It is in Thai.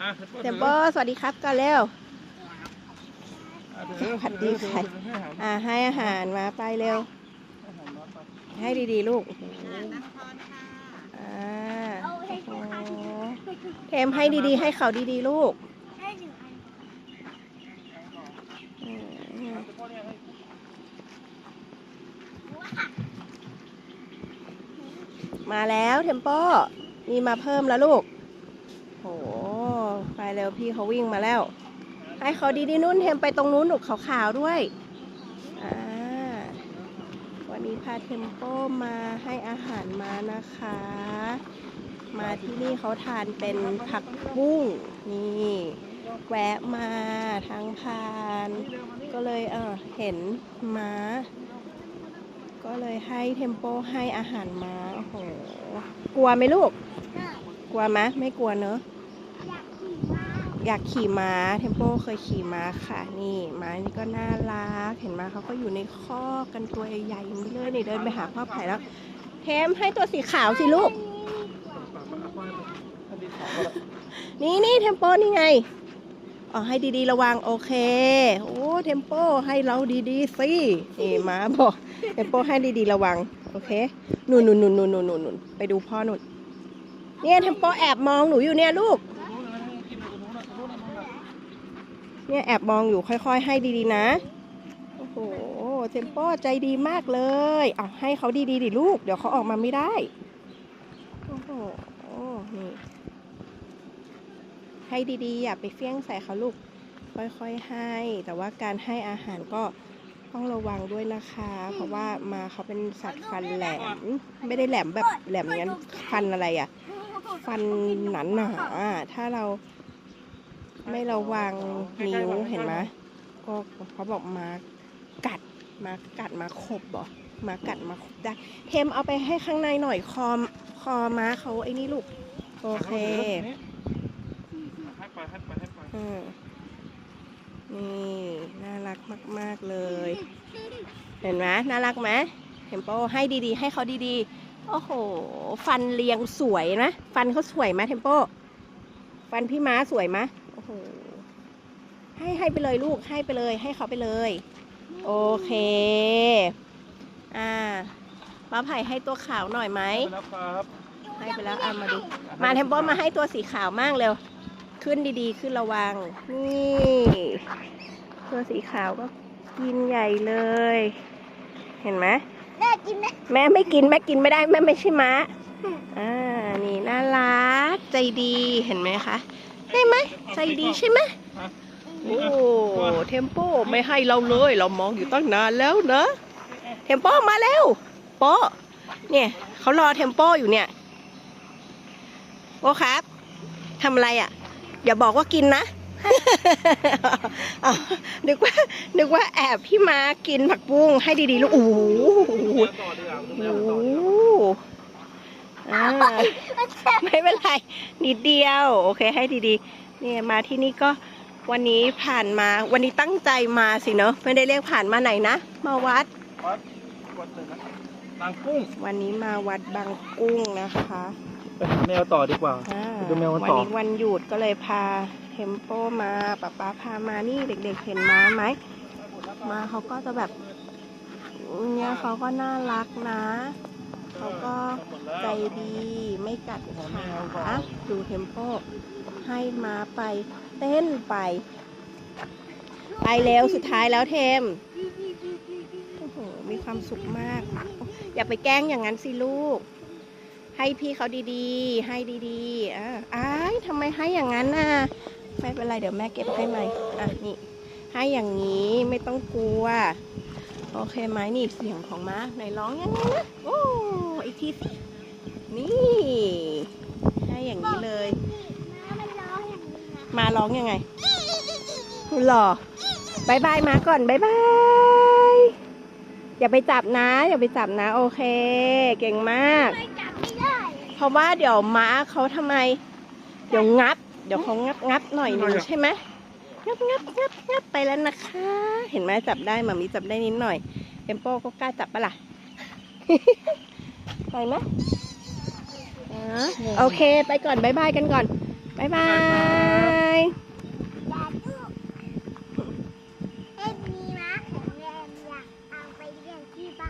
อะเทมโปสวัสดีครับก่อนเร็วสวัสดีค่ะอ่าให้อาหารมาไปเร็ว ให้ดีๆ ลูกอ่าโอ้โหเทมให้ดีๆ ให้เขาดีๆ ลูกอืมมาแล้วเทมโปมีมาเพิ่มแล้วลูกโห ไปเร็วพี่เขาวิ่งมาแล้ว ให้เขาดีๆนุ่นเทมไปตรงนู้นหนุกขาวๆด้วยอ่าวันนี้พาเทมโปมาให้อาหารมานะคะ มาที่นี่เขาทานเป็นผักบุ้งนี่แวะมาทางพาน ก็เลยเออเห็นม้า ก็เลยให้เทมโปให้อาหารม้าโอ้โหกลัวไหมลูก กลัวไหมไม่กลัวเนอะ อยากขี่ม้าเทมโปเคยขี่ม้าค่ะนี่ม้านี่ก็น่ารัก เห็นไหมเขาก็อยู่ในคอกกันตัวใหญ่ๆอย่เลยนี่เดินไปหาพ่อไผ่แล้ว เทมให้ตัวสีขาวสิลูก นี่นี่เทมโปนี่ไงอ๋อให้ดีๆระวังโอเค โอ้เทมโปให้เราดีๆสินี่ม้าบอกเทมโปให้ดีๆระวังโอเคหนุนหนุนหนุนหนุนหนุนหนุนหนุนไปดูพ่อหนุนเนี่ยเทมโปแอบมองหนูอยู่เนี่ยลูก เนี่ยแอบมองอยู่ค่อยๆ ให้ดีๆนะ โอ้โหเทมโปใจดีมากเลยเอาให้เขาดีๆดิลูก เดี๋ยวเขาออกมาไม่ได้ โอ้โหนี่ให้ดีๆ อย่าไปเฟี้ยงใส่เขาลูก ค่อยๆให้ แต่ว่าการให้อาหารก็ต้องระวังด้วยนะคะ เพราะว่ามาเขาเป็นสัตว์ฟันแหลม ไม่ได้แหลมแบบแหลมอย่างนั้นฟันอะไรอะฟันหนาหนาๆถ้าเรา ไม่ระวังนิ้วเห็นไหมก็เขาบอกมากัดมากัดมาขบเหรอมากัดมาขบได้ เทมเอาไปให้ข้างในหน่อยคอมคอม้าเขาไอ้นี่ลูก โอเคให้ไปให้ไปให้ไปอืมนี่น่ารักมาก ๆ เลย เห็นไหมน่ารักไหมเทมโปให้ดีๆ ให้เขาดีๆ โอ้โห ฟันเรียงสวยนะ ฟันเขาสวยไหมเทมโปฟันพี่ม้าสวยไหมโอ้โห ให้ให้ไปเลยลูกให้ไปเลย ให้เขาไปเลย โอเค อ่าป้าไผ่ให้ตัวขาวหน่อยไหมไปแล้วครับให้ไปแล้วเอามาดู มาเทมโปมาให้ตัวสีขาวมากเร็ว ขึ้นดีๆ ขึ้นระวัง นี่ ตัวสีขาวก็กินใหญ่เลย เห็นไหมแม่กินไหมแม่ไม่กินแม่กินไม่ได้แม่ไม่ใช่ม้าอ่านี่น่ารักใจดีเห็นไหมคะ ใช่ไหมใจดีใช่ไหมโอ้เทมโปไม่ให้เราเลย เรามองอยู่ตั้งนานแล้วนะเทมโปมาแล้วโปเนี่ยเขารอเทมโปอยู่เนี่ยโอ้ครับทำอะไรอะอย่าบอกว่ากินนะนึกว่านึกว่าแอบพี่มากินผักบุ้งให้ดีๆลูกโอ้โห อดีกว่าโอ้โหอ่าไม่เป็นไรนิดเดียว โอเคให้ดีๆ เนี่ยมาที่นี่ก็วันนี้ผ่านมา วันนี้ตั้งใจมาสิเนอะไม่ได้เรียกผ่านมาไหนนะ มาวัด วัดวัดเลยนะนางกุ้ง วันนี้มาวัดบางกุ้งนะคะไปหาแมวต่อดีกว่าอ่าไปดูแมวกันวัต่อนี้วันหยุดก็เลยพาเทมโปมาป๊าป๊าพามานี่เด็กๆเห็นม้าไหมม้าเขาก็จะแบบ เนี่ยเขาก็น่ารักนะ เขาก็ใจดีไม่กัดขาดูเทมโปให้มาไปเต้นไป ไปเร็วสุดท้ายแล้วเทมโอ้โหมีความสุขมาก อย่าไปแกล้งอย่างนั้นสิลูก ให้พี่เขาดีๆ ให้ดีๆอ่าอ้ายทำไมให้อย่างนั้นน่ะไม่เป็นไรเดี๋ยวแม่เก็บให้ใหม่อะนี่ให้อย่างนี้ไม่ต้องกลัว โอเคไหมนี่เสียงของม้าไหนร้องยังไงนะโอ้อีกทีสินี่ให้อย่างนี้เลยน้ำมันร้องอย่างนี้นะมาร้องยังไงหรอบายบายมาก่อนบายบายอย่าไปจับนะ อย่าไปจับนะ โอเค เก่งมากไม่จับไม่ได้เพราะว่าเดี๋ยวม้าเขาทำไม เดี๋ยวงับ เดี๋ยวเขางับงับหน่อยหนึงใช่ไหมงับงับงับงับไปแล้วนะคะ เห็นไหมจับได้มามีจับได้นิดหน่อยเอมโป้ก็กล้าจับปะล่ะไปไหมโอเค ไปก่อนบายบายกันก่อนบายบาย